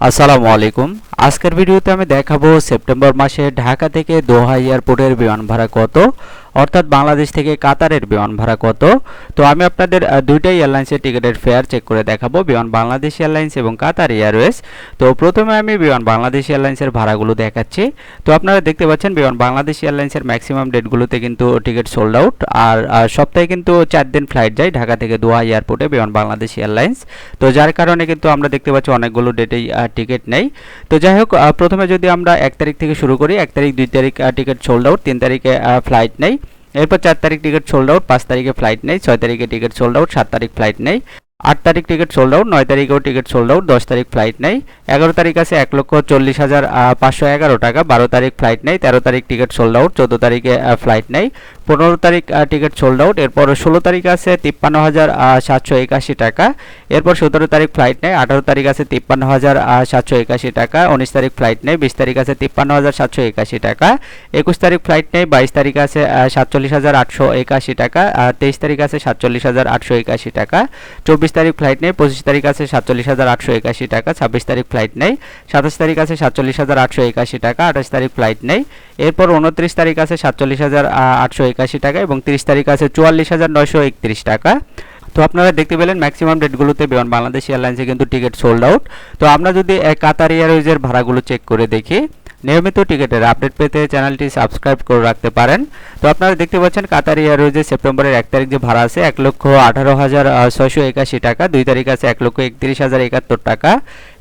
আসসালামু আলাইকুম। আজকের ভিডিওতে আমি দেখাবো সেপ্টেম্বর মাসে ঢাকা থেকে দোহা এয়ারপোর্টের বিমান ভাড়া কত? অর্থাৎ বাংলাদেশ থেকে কাতারের বিমান ভাড়া কত? তো আমি আপনাদের দুইটাই এয়ারলাইন্সের টিকিটের ফেয়ার চেক করে দেখাবো। বিমান বাংলাদেশ এয়ারলাইন্স এবং কাতার এয়ারওয়েজ। তো প্রথমে আমি বিমান বাংলাদেশ এয়ারলাইন্সের ভাড়াগুলো দেখাচ্ছি। তো আপনারা দেখতে পাচ্ছেন, বিমান বাংলাদেশ এয়ারলাইন্সের ম্যাক্সিমাম ডেটগুলোতে কিন্তু টিকিট সোল্ড আউট আর সপ্তাহে কিন্তু চার দিন ফ্লাইট যায় ঢাকা থেকে দোহা এয়ারপোর্টে বিমান বাংলাদেশ এয়ারলাইন্স। তো যার কারণে কিন্তু আমরা দেখতে পাচ্ছি অনেকগুলো ডেটেই টিকিট নেই। তো যাই হোক প্রথমে যদি আমরা এক তারিখ থেকে শুরু করি, এক তারিখ, দুই তারিখ টিকিট সোল্ড আউট তিন তারিখে ফ্লাইট নেই। এরপর চার তারিখ টিকিট সোল্ড আউট পাঁচ তারিখে ফ্লাইট নেই, ছয় তারিখে টিকিট সোল্ড আউট সাত তারিখ ফ্লাইট নেই, আট তারিখ টিকিট সোল্ড আউট নয় তারিখেও টিকিট সোল্ড আউট দশ তারিখ ফ্লাইট নেই, এগারো তারিখ আছে এক লক্ষ চল্লিশ হাজার পাঁচশো এগারো টাকা, বারো তারিখ ফ্লাইট নেই, তেরো তারিখ টিকিট সোল্ড আউট চোদ্দ তারিখে ফ্লাইট নেই পনেরো তারিখ টিকিট সোল্ড আউট এরপর ষোলো তারিখ আছে তিপ্পান্ন হাজার সাতশো একাশি টাকা। এরপর সতেরো তারিখ ফ্লাইট নেই আঠারো তারিখ আছে তিপ্পান্ন হাজার সাতশো একাশি টাকা, উনিশ তারিখ ফ্লাইট নেই বিশ তারিখ আছে তিপ্পান্ন হাজার, সাতশো একাশি টাকা। একুশ তারিখ ফ্লাইট নেই বাইশ তারিখ আছে সাতচল্লিশ হাজার, আটশো একাশি টাকা তেইশ তারিখ আছে সাতচল্লিশ হাজার, আটশো একাশি টাকা। চব্বিশ তারিখ ফ্লাইট নেই পঁচিশ তারিখ আছে সাতচল্লিশ হাজার, আটশো একাশি টাকা, ছাব্বিশ তারিখ ফ্লাইট নেই সাতাশ তারিখ আছে সাতচল্লিশ হাজার, আটশো একাশি টাকা, আঠাশ তারিখ ফ্লাইট নেই এরপর উনত্রিশ তারিখ আছে সাতচল্লিশ হাজার আটশো একাশি টাকা এবং তিরিশ তারিখ আছে চুয়াল্লিশ হাজার নয়শো একত্রিশ টাকা। তো আপনারা দেখতে পেলেন ম্যাক্সিমাম ডেটগুলোতে বিমান বাংলাদেশ এয়ারলাইন্সে কিন্তু টিকিট সোল্ড আউট তো আমরা যদি কাতার এয়ারওয়েজের ভাড়াগুলো চেক করে দেখি নিয়মিত টিকিটের আপডেট পেতে চ্যানেলটি সাবস্ক্রাইব করে রাখতে পারেন। তো আপনারা দেখতে পাচ্ছেন কাতার এয়ারওয়েজে সেপ্টেম্বরের এক তারিখ যে ভাড়া আছে এক লক্ষ আঠারো হাজার ছয়শো একাশি টাকা, দুই তারিখ আছে এক লক্ষ একত্রিশ হাজার একাত্তর টাকা,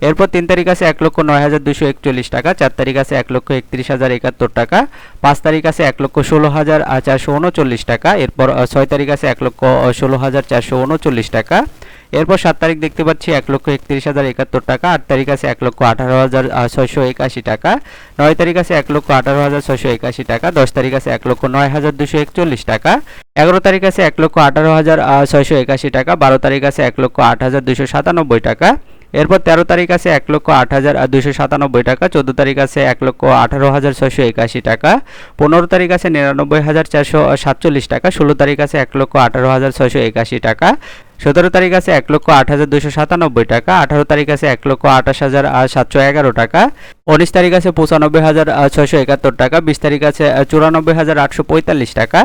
এরপর তিন তারিখ আছে এক লক্ষ নয় হাজার দুশো একচল্লিশ টাকা, চার তারিখ আছে এক লক্ষ একত্রিশ হাজার একাত্তর টাকা, পাঁচ তারিখ আছে এক লক্ষ ষোলো হাজার চারশো উনচল্লিশ টাকা, এরপর ছয় তারিখ আছে এক লক্ষ ষোলো হাজার চারশো উনচল্লিশ টাকা এরপর সাত তারিখ দেখতে পাচ্ছি এক লক্ষ একত্রিশ হাজার একাত্তর টাকা, আট তারিখ আছে এক লক্ষ আঠারো হাজার ছয়শো একাশি টাকা, নয় তারিখ আছে এক লক্ষ আঠারো হাজার ছয়শো একাশি টাকা, দশ তারিখ আছে এক লক্ষ নয় হাজার দুশো একচল্লিশ টাকা, এগারো তারিখ আছে এক লক্ষ আঠারো হাজার ছয়শো একাশি টাকা, বারো তারিখ আছে এক লক্ষ আট হাজার দুশো সাতানব্বই টাকা, এরপর তেরো তারিখ আছে এক লক্ষ আট হাজার দুশো সাতানব্বই টাকা, চোদ্দ তারিখ আছে এক লক্ষ আঠারো হাজার ছয়শো একাশি টাকা, পনেরো তারিখ আছে নিরানব্বই হাজার চারশো সাতচল্লিশ টাকা, ষোলো তারিখ আছে এক লক্ষ আঠারো হাজার ছয়শো একাশি টাকা সতেরো তারিখ আছে এক লক্ষ আট হাজার দুশো সাতানব্বই টাকা, আঠারো তারিখ আছে এক লক্ষ আঠাশ হাজার সাতশো এগারো টাকা, উনিশ তারিখ আছে পঁচানব্বই হাজার ছয়শো একাত্তর টাকা, বিশ তারিখ আছে চুরানব্বই হাজার আটশো পঁয়তাল্লিশ টাকা,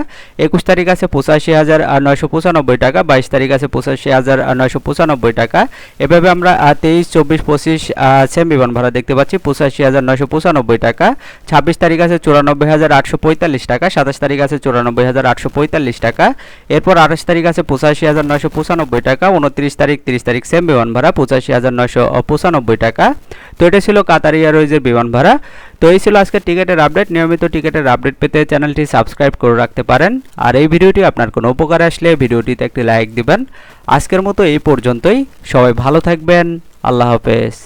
একুশ তারিখ আছে পঁচাশি হাজার নয়শো পঁচানব্বই টাকা, বাইশ তারিখ আছে পঁচাশি হাজার নয়শো পঁচানব্বই টাকা। এভাবে আমরা তেইশ, চব্বিশ, পঁচিশ সেম বিমান ভাড়া দেখতে পাচ্ছি, পঁচাশি হাজার, নয়শো পঁচানব্বই টাকা, ছাব্বিশ তারিখ আছে চুরানব্বই হাজার, আটশো পঁয়তাল্লিশ টাকা, সাতাশ তারিখ আছে চুরানব্বই হাজার, আটশো পঁয়তাল্লিশ টাকা, এরপর আঠাশ তারিখ আছে পঁচাশি হাজার, নয়শো পঁচানব্বই টাকা, উনত্রিশ তারিখ, তিরিশ তারিখ সেম বিমান ভাড়া, পঁচাশি হাজার নয়শো পঁচানব্বই টাকা। তো এটা ছিল কাতার এয়ারওয়েজের বিমান ভাড়া। তো এই ছিল আজকের টিকিটের আপডেট। নিয়মিত টিকিটের আপডেট পেতে চ্যানেলটি সাবস্ক্রাইব করে রাখতে পারেন। আর এই ভিডিওটি আপনার কোনো উপকার আসলে ভিডিওটিতে একটি লাইক দিবেন। আজকের মতো এই পর্যন্তই। সবাই ভালো থাকবেন। আল্লাহ হাফেজ।